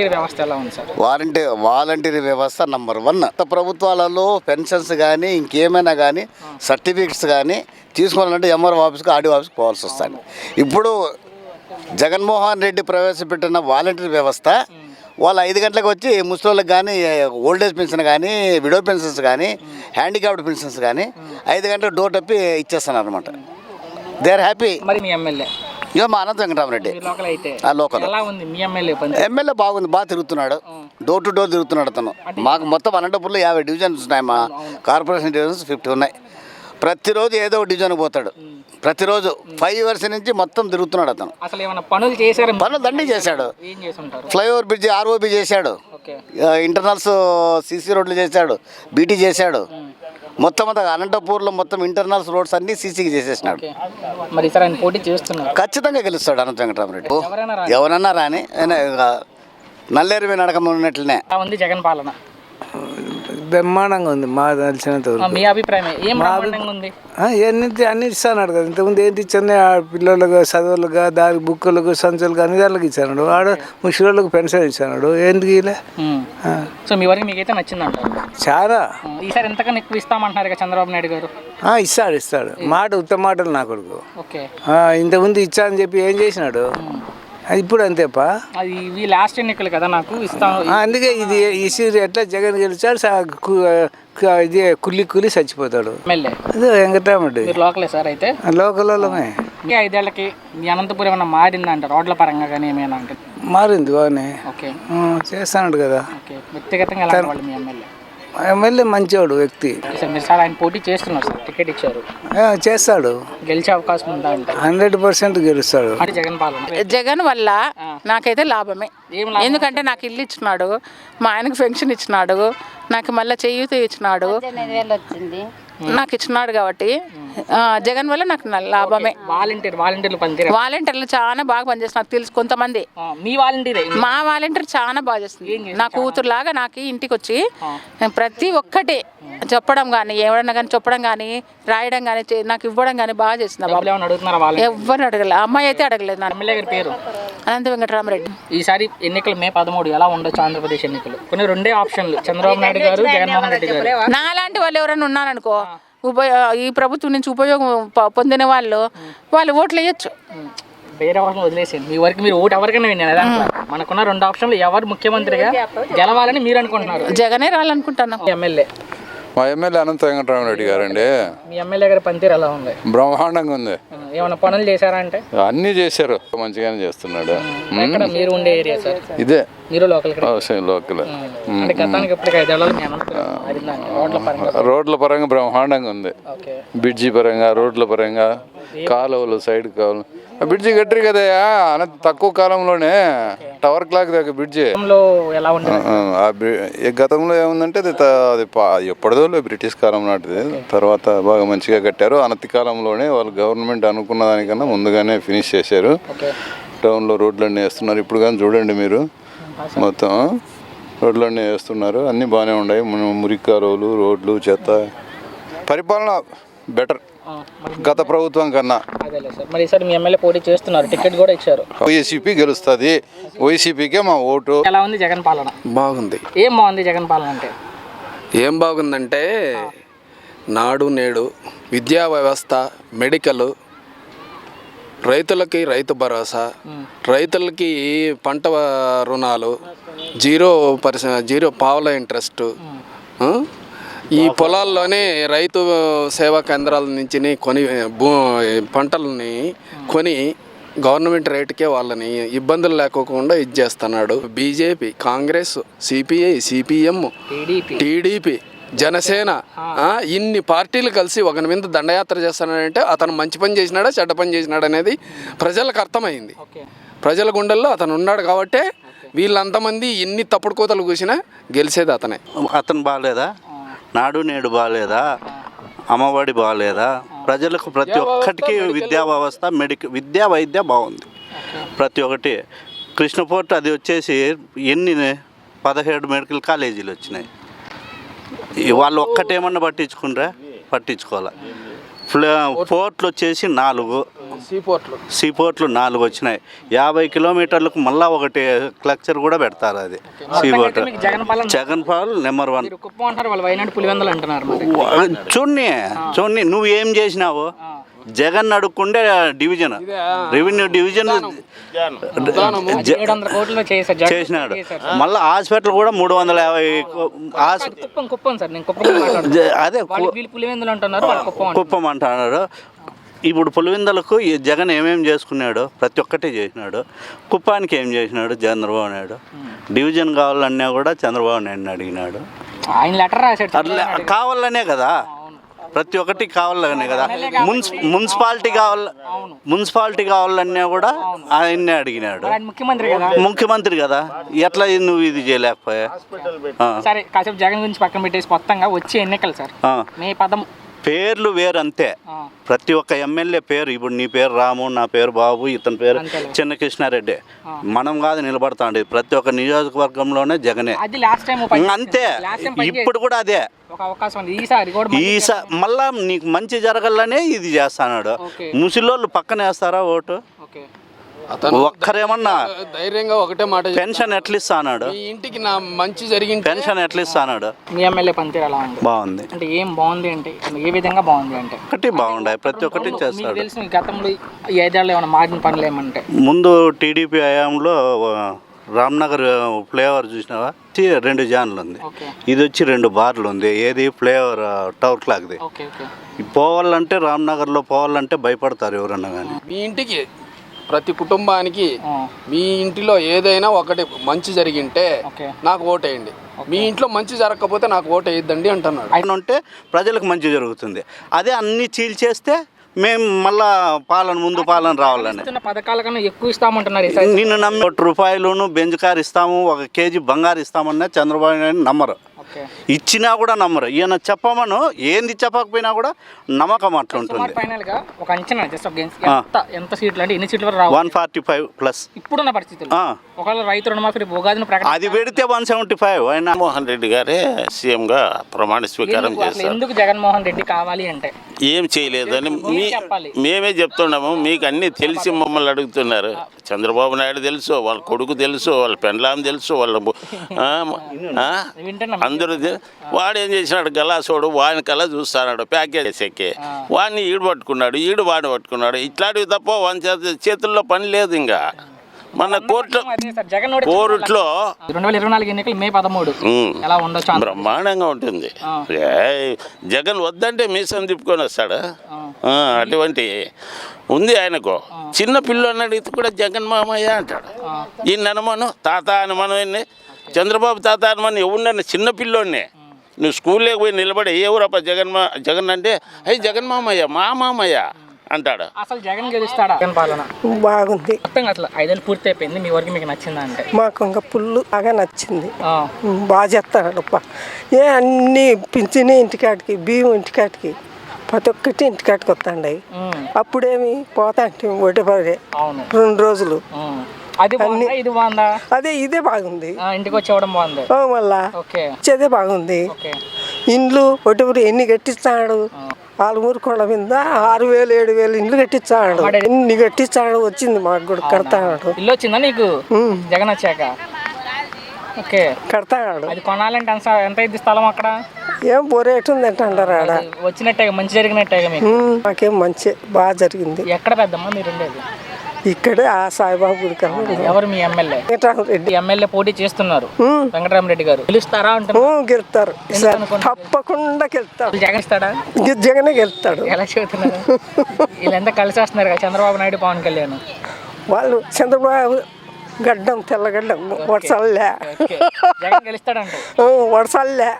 Volunteer వ్యవస్థ ఎలా ఉంది సార్? వాలంటీ వాలంటీర్ వ్యవస్థ నంబర్ వన్. గత ప్రభుత్వాలలో పెన్షన్స్ కానీ ఇంకేమైనా కానీ సర్టిఫికెట్స్ కానీ తీసుకోవాలంటే ఎంఆర్ఓ ఆఫీస్కి ఆర్డీఓ ఆఫీస్కి పోవాల్సి వస్తుంది. ఇప్పుడు జగన్మోహన్ రెడ్డి ప్రవేశపెట్టిన వాలంటీర్ వ్యవస్థ వాళ్ళు ఐదు గంటలకు వచ్చి ముసలిళ్ళకి కానీ ఓల్డేజ్ పెన్షన్ కానీ విడో పెన్షన్స్ కానీ హ్యాండిక్యాప్డ్ పెన్షన్స్ కానీ ఐదు గంటలకు డోర్ టప్పి ఇచ్చేస్తున్నారు అనమాట దే ఆర్ హ్యాపీ. మరి మీ ఎమ్మెల్యే? ఇక మా అనంత వెంకటరామరెడ్డి. మీరు లోకల్ అయితే. ఆ లోకల్. ఎలా ఉంది? మీ ఎమ్మెల్యే పని? ఎమ్మెల్యే బాగుంది బాగా తిరుగుతున్నాడు. డోర్ టు డోర్ తిరుగుతున్నాడు అతను. మాకు మొత్తం అనంతపురంలో యాభై డివిజన్స్ ఉన్నాయి మా. కార్పొరేషన్ డివిజన్స్ ఫిఫ్టీ ఉన్నాయి. ప్రతిరోజు ఏదో ఒక డివిజన్కి పోతాడు. ప్రతిరోజు ఫైవ్ ఇయర్స్ నుంచి మొత్తం తిరుగుతున్నాడు అతను. అసలు ఏమైనా పనులు చేశారా? పనులు దండి చేశాడు. ఫ్లైఓవర్ బ్రిడ్జ్ ఆర్ఓబి చేశాడు. ఇంటర్నల్స్ సీసీ రోడ్లు చేశాడు. బీటీ చేశాడు. మొత్తం అంతా అనంతపూర్లో మొత్తం ఇంటర్నల్స్ రోడ్స్ అన్ని సీసీకి చేసేసినాడు. మరి ఈసారి ఆయన పోటీ చేస్తున్నారు ఖచ్చితంగా గెలుస్తాడు అనంత వెంకటరామరెడ్డి. ఎవరన్నా రాని నల్లేరు నడకం ఉన్నట్లనే. ఉంది జగన్ పాలన. బ్రహ్మాండంగా ఉంది మా తెలిసినంత ఆ, వరకు మీ అభిప్రాయం ఏం బ్రహ్మాండంగా ఉంది? అన్ని ఇస్తాడు కదా ఇంతకుముందు ఏంటి ఇచ్చాను ఆ పిల్లలకు చదువులుగా దారి బుక్కులకు సంచులకు అన్ని దానికి ఇచ్చాడు వాడు ముసలిళ్ళకు పెన్షన్ ఇచ్చాడు ఎందుకు ఇలా సో మీ వరకు మీకైతే నచ్చిందంటారు చాలా. ఈసారి ఎంతకన్నా ఎక్కువ ఇస్తామంటున్నారు చంద్రబాబు నాయుడు గారు? ఇస్తాడు ఇస్తాడు. మాట ఉత్తమ మాటలు నా కొడుకు. ఓకే. ఇంతకుముందు ఇచ్చా అని చెప్పి ఏం చేసినాడు? ఇప్పుడు అంతేపా? అది ఇవి లాస్ట్ ఎన్నికలు కదా నాకు ఇస్తాను ఆ, అందుకే ఇది ఈ సీరి ఎట్లా జగన్ గెలిచాడు ఇది కులి కులి చచ్చిపోతాడు. అదే వెంకటరామరెడ్డి మీరు లోకలే సార్ అయితే? లోకలమే ఈ ఐదేళ్ళకి మీ అనంతపురం ఏమైనా మారిందా అంటే రోడ్ల పరంగా కానీ ఏమైనా అంటే? మారింది బాగానే. ఓకే. చేస్తాడు కదా. ఓకే. వ్యక్తిగతంగా మీ ఎమ్మెల్యే? ఎమ్మెల్యే మంచివాడు వ్యక్తి. సార్ మీరు సార్ ఆయన పోటీ చేస్తున్నారు సార్ టికెట్ ఇచ్చారు. ఆ, చేస్తాడు. గెలిచే అవకాశం ఉందా అంటే? హండ్రెడ్ పర్సెంట్ గెలుస్తాడు. అంటే జగన్ పాలన జగన్ వల్ల నాకైతే లాభమే. ఏం లాభం? ఎందుకంటే నాకు ఇల్లు ఇచ్చినాడు మా ఆయనకు పెన్షన్ ఇచ్చినాడు నాకు మళ్ళీ చేయూత ఇచ్చినాడు. నాకు ఇచ్చినాడు కాబట్టి జగన్ వల్ల నాకు లాభమే. వాలంటీర్ వాలంటీర్లు వాలంటీర్లు చాలా బాగా పనిచేస్తున్నారు. తెలుసు కొంతమంది. మీ వాలంటీరే? మా వాలంటీర్ చాలా బాగా చేస్తుంది. నా కూతురులాగా నాకు ఇంటికి వచ్చి ప్రతి ఒక్కటి చెప్పడం కానీ ఏమన్నా కానీ చెప్పడం కానీ రాయడం కానీ నాకు ఇవ్వడం కానీ బాగా వాలంటీర్ ఎవరిని అడగలేదు అమ్మాయి అయితే అడగలేదు నా పేరు? అనంత వెంకటరామరెడ్డి. ఈసారి ఎన్నికలు మే పదమూడు ఎలా ఉండొచ్చు ఆంధ్రప్రదేశ్ ఎన్నికలు? కొన్ని రెండే ఆప్షన్లు. చంద్రబాబు నాయుడు గారు జగన్మోహన్ రెడ్డి గారు. నాలాంటి వాళ్ళు ఎవరైనా ఉన్నారనుకో ఉపయో ఈ ప్రభుత్వం నుంచి ఉపయోగం ప- పొందిన వాళ్ళు వాళ్ళు ఓట్లు వేయచ్చు. వేరే వాళ్ళని వదిలేసేయండి. మీ వరకు మీరు ఓటు ఎవరికైనా విన్నాను అదే అంటున్నా. మనకున్న రెండు ఆప్షన్లు ఎవరు ముఖ్యమంత్రిగా గెలవాలని మీరు అనుకుంటున్నారు. జగనే రావాలనుకుంటాను. మీ ఎమ్మెల్యే. మా ఎమ్మెల్యే అనంత వెంకటరామరెడ్డి గారండి. మీ ఎమ్మెల్యే గారి పనితీరు ఎలా ఉంది? బ్రహ్మాండంగా ఉంది. ఏమైనా పనులు చేశారా అంటే? అన్నీ చేశారు. మంచిగానే చేస్తున్నాడు. ఎక్కడ మీరు ఉండే ఏరియా సార్? ఇదే. మీరు లోకల్ లోకల్. అంటే గతానికి ఇప్పటికి ఐదేళ్ళలో మీ అనంతపురం మారిందండి రోడ్ల పరంగా రోడ్ల పరంగా బ్రహ్మాండంగా ఉంది. ఓకే. బ్రిడ్జి పరంగా రోడ్ల పరంగా కాలువలు సైడ్ కాలువలు బ్రిడ్జి కట్టారు అనంత తక్కువ కాలంలోనే టవర్ క్లాక్ దాకా బ్రిడ్జి. గతంలో ఏముందంటే అది అది ఎప్పటిదో బ్రిటిష్ కాలం నాటిది. తర్వాత బాగా మంచిగా కట్టారు. అనతి కాలంలోనే వాళ్ళు గవర్నమెంట్ అనుకున్న దానికన్నా ముందుగానే ఫినిష్ చేశారు. టౌన్లో రోడ్లన్నీ వేస్తున్నారు. ఇప్పుడు కానీ చూడండి మీరు. మొత్తం రోడ్లన్నీ వేస్తున్నారు. అన్నీ బాగానే ఉన్నాయి. మురికి కాలువలు రోడ్లు చెత్త. పరిపాలన బెటర్. గత ప్రభుత్వం కన్నా. సార్. మరి ఈసారి మీ ఎమ్మెల్యే పోటీ చేస్తున్నారు. టికెట్ కూడా ఇచ్చారు. వైసీపీ గెలుస్తుంది. వైసీపీకే మా ఓటు. ఎలా ఉంది జగన్ పాలన? బాగుంది. ఏం బాగుంది జగన్ పాలన అంటే? ఏం బాగుందంటే నాడు నేడు విద్యా వ్యవస్థ మెడికల్ రైతులకి రైతు భరోసా రైతులకి పంట రుణాలు జీరో పర్సెంట్ జీరో పావుల ఇంట్రెస్ట్? ఈ పొలాల్లోనే రైతు సేవా కేంద్రాల నుంచి కొని భూ పంటలని కొని గవర్నమెంట్ రేటుకే వాళ్ళని ఇబ్బందులు లేకోకుండా ఇది చేస్తున్నాడు. BJP Congress CPI CPM TDP. TDP Janasena ఇన్ని పార్టీలు కలిసి ఒకరి మీద దండయాత్ర చేస్తున్నాడంటే అతను మంచి పని చేసినాడా చెడ్డ పని చేసినాడా అనేది ప్రజలకు అర్థమైంది. ప్రజల గుండెల్లో అతను ఉన్నాడు కాబట్టే వీళ్ళంతమంది ఎన్ని తప్పుడు కోతలు కూసినా గెలిచేది అతనే. అతను బాగాలేదా? నాడు నేడు బాగాలేదా అమ్మఒడి బాగాలేదా ప్రజలకు ప్రతి ఒక్కటికి విద్యా వ్యవస్థ మెడిక విద్యా వైద్య బాగుంది. ప్రతి ఒక్కటి. కృష్ణపోర్ట్ అది వచ్చేసి ఎన్ని పదిహేడు మెడికల్ కాలేజీలు వచ్చినాయి. వాళ్ళు ఒక్కటేమన్నా పట్టించుకుంటారా పట్టించుకోవాలా. ఫ్ల పోర్ట్లు వచ్చేసి నాలుగు. సీపోర్ట్లు సీపోర్ట్లు నాలుగు వచ్చినాయి. యాభై కిలోమీటర్లకు మళ్ళా ఒకటి క్లక్చర్ కూడా పెడతారు అది. సీపోర్ట్ జగన్ పాల్ నెంబర్ వన్. చూడండి చూడండి నువ్వు ఏం చేసినావు? జగన్ అడుక్కుండే డివిజన్. రెవెన్యూ డివిజన్ చేసినాడు. చేశారు. మళ్ళీ హాస్పిటల్ కూడా మూడు వందల యాభై అదే కుప్పం అంటున్నారు. ఇప్పుడు పులివెందులకు ఈ జగన్ ఏమేం చేసుకున్నాడు ప్రతి ఒక్కటి చేసినాడు. కుప్పానికి ఏం చేసినాడు? చంద్రబాబు నాయుడు. డివిజన్ కావాలన్నా కూడా చంద్రబాబు నాయుడు అడిగినాడు. ఆయన లెటర్ రాశాడు. కావాలనే కదా? ప్రతి ఒక్కటి కావాలనే కదా? మున్సి మున్సిపాలిటీ కావాల మున్సిపాలిటీ కావాలన్నా కూడా ఆయన్నే అడిగినాడు. ముఖ్యమంత్రి కదా? ముఖ్యమంత్రి కదా? ఎట్లా నువ్వు ఇది చేయలేకపోయా? సరే కాసేపు జగన్ గురించి పక్కన పెట్టేసి మొత్తంగా వచ్చే ఎన్నికలు సార్. మే పదం పేర్లు వేరంతే. ప్రతి ఒక్క ఎమ్మెల్యే పేరు ఇప్పుడు నీ పేరు రాము నా పేరు బాబు ఇతని పేరు. చిన్న కృష్ణారెడ్డి. మనం కాదు నిలబడతాండి ప్రతి ఒక్క నియోజకవర్గంలోనే జగనే. అంతే. ఇప్పుడు కూడా అదే. ఈసా మళ్ళా నీకు మంచి జరగాలనే ఇది చేస్తాడు. ముసలోళ్ళు పక్కన వేస్తారా ఓటు? ఒక్కరేమన్నా ధైర్యంగా ఒకటే మాట. పెన్షన్ ఎట్లా మీ ఇంటికి నా మంచి జరిగింది పెన్షన్ ఎట్లా ఇస్తానాడు మీ ఎమ్మెల్యే పనితీరు ఉంది? బాగుంది. అంటే ఏం బాగుంది అంటే ఏ విధంగా బాగుంది అంటే? ఒకటి బాగుండాయి ప్రతి ఒక్కటి మీకు చేస్తాడు. తెలిసిన గతంలో ఈ ఐదేళ్ళు ఏమైనా మారిన పనులు ఏమంటే? ముందు టీడీపీ హయాంలో రామ్నగర్ ఫ్లేవర్ చూసినావా? రెండు జాన్లు ఉంది. ఇది వచ్చి రెండు బార్లు ఉంది. ఏది? Flavour tower క్లాక్ది. Okay okay. పోవాలంటే రామ్నగర్లో పోవాలంటే భయపడతారు ఎవరన్నా కానీ మీ ఇంటికి ప్రతి కుటుంబానికి మీ ఇంటిలో ఏదైనా ఒకటి మంచి జరిగింటే నాకు ఓటేయండి. మీ ఇంట్లో మంచి జరగకపోతే నాకు ఓటు వేయద్దండి అంటున్నాడు. ఆయన ఉంటే ప్రజలకు మంచి జరుగుతుంది. అదే అన్ని చీల్చేస్తే మేము మళ్ళా పాలన ముందు పాలన రావాలని. పథకాల కన్నా ఎక్కువ ఇస్తామంటున్నారు నిన్ను నమ్మి ఒకటి రూపాయలును బెంజ్ కార్ ఇస్తాము ఒక కేజీ బంగారు ఇస్తామన్నా చంద్రబాబు నాయుడు నమ్మరు. ఇచ్చినా కూడా నమ్మరు. ఈయన చెప్పమను ఏంది చెప్పకపోయినా కూడా నమ్మకం అట్లుంటుంది సుమారు ఫైనల్గా ఒక అంచనా జస్ట్ ఒక గెన్స్ ఎంత ఎంత సీట్లు అంటే ఎన్ని సీట్లు వరకు రావు వన్ ఫార్టీ ఫైవ్ ప్లస్. ఇప్పుడున్న పరిస్థితులు. ఒకవేళ రైతు రుణమాఫీ ఉగాదిని ప్రకటన అది పెడితే వన్ సెవెంటీ ఫైవ్ ఆయన మోహన్ రెడ్డి గారే సీఎంగా ప్రమాణ స్వీకారం చేశారు. ఎందుకు జగన్మోహన్ రెడ్డి కావాలి అంటే? ఏం చేయలేదని మీ. మేమే చెప్తున్నాము. మీకు అన్నీ తెలిసి మమ్మల్ని అడుగుతున్నారు. చంద్రబాబు నాయుడు తెలుసు వాళ్ళ కొడుకు తెలుసు వాళ్ళ పెండ్లాం తెలుసు వాళ్ళ అందరూ వాడు ఏం చేసినాడు? గలాసోడు వాడిని కల్లా చూస్తున్నాడు ప్యాకేజ్ ఎక్కి వాడిని ఈడు పట్టుకున్నాడు ఈడు వాడిని పట్టుకున్నాడు. ఇట్లాంటివి తప్ప వాని చేత- చేతుల్లో పని లేదు ఇంకా. మన ఓడి- కోర్టులో రెండు వేల ఇరవై నాలుగు ఎన్నికలు మే పదమూడు. ఉమ్. ఎలా ఉండొచ్చు అంత- బ్రహ్మాండంగా ఉంటుంది. జగన్ వద్దంటే మీసం తిప్పుకొని వస్తాడు? అటువంటి ఉంది ఆయనకు. చిన్న పిల్లోని అడిగితే కూడా జగన్ మామయ్య అంటాడు. ఈయన అనుమాను తాత అనుమానం చంద్రబాబు తాత అనుమానం ఎవరినన్నా చిన్న పిల్లోడిని. నువ్వు స్కూల్లోకి పోయి నిలబడి ఎవరప్ప జగన్ మా జగన్ అంటే అయ్యి జగన్ మామయ్య మా మామయ్య. అంటాడు? అసలు జగన్ గెలుస్తాడా? జగన్ పాలన. బాగుంది. మొత్తంగా అసలు ఐదేళ్ళు పూర్తి అయిపోయింది మీ వరకు మీకు నచ్చిందా అంటే? మాకు ఇంకా పుల్లు బాగా నచ్చింది. బాగా చేస్తాడు ఏ అన్ని పింఛని ఇంటికాటికి బియ్యం ఇంటికాటికి ప్రతి ఒక్కటి ఇంటికాటికి వస్తాండి అప్పుడేమి పోతా అంటే ఒకటి పడే అవును. రెండు రోజులు. అది ఇది బాగుందా? అదే ఇదే బాగుంది. ఆ, ఇంటికి వచ్చి ఇవ్వడం బాగుంది. ఓ మళ్ళా. ఓకే. ఇచ్చేదే బాగుంది. ఓకే. ఇండ్లు ఒకటి ఎన్ని కట్టిస్తాడు ఆలుమూరు కొండ మీద ఆరు వేలు ఏడు వేలు ఇండ్లు కట్టించాడు. ఎన్ని కట్టించాడు వచ్చింది మాకు కూడా కడతాడు. ఇల్లు వచ్చిందా నీకు? జగన్ వచ్చాక? ఓకే. కడతాడు. అది కొనాలంటే ఎంత ఎంత అయింది స్థలం అక్కడ? ఏం బొరేటు ఉంది అంటారు ఆడ. వచ్చినట్టే మీకు? జరిగినట్టే మాకేం మంచి బాగా జరిగింది. ఎక్కడ పెద్దమ్మా మీరు ఉండేది? ఇక్కడే ఆ సాయిబాబు ఎవరు మీ ఎమ్మెల్యే? రెడ్డి. ఎమ్మెల్యే పోటీ చేస్తున్నారు. వెంకటరామరెడ్డి గారు. గెలుస్తారా ఈసారి తప్పకుండా గెలుతాడు జగన్ ఇస్తాడా? జగనే గెలుతాడు ఎలా చెబుతున్నారు? వీళ్ళంతా కలిసి వస్తున్నారు కదా చంద్రబాబు నాయుడు పవన్ కళ్యాణ్. వాళ్ళు చంద్రబాబు గడ్డం తెల్లగడ్డం వడసల్లే గెలుస్తాడంటే. వడసల్లే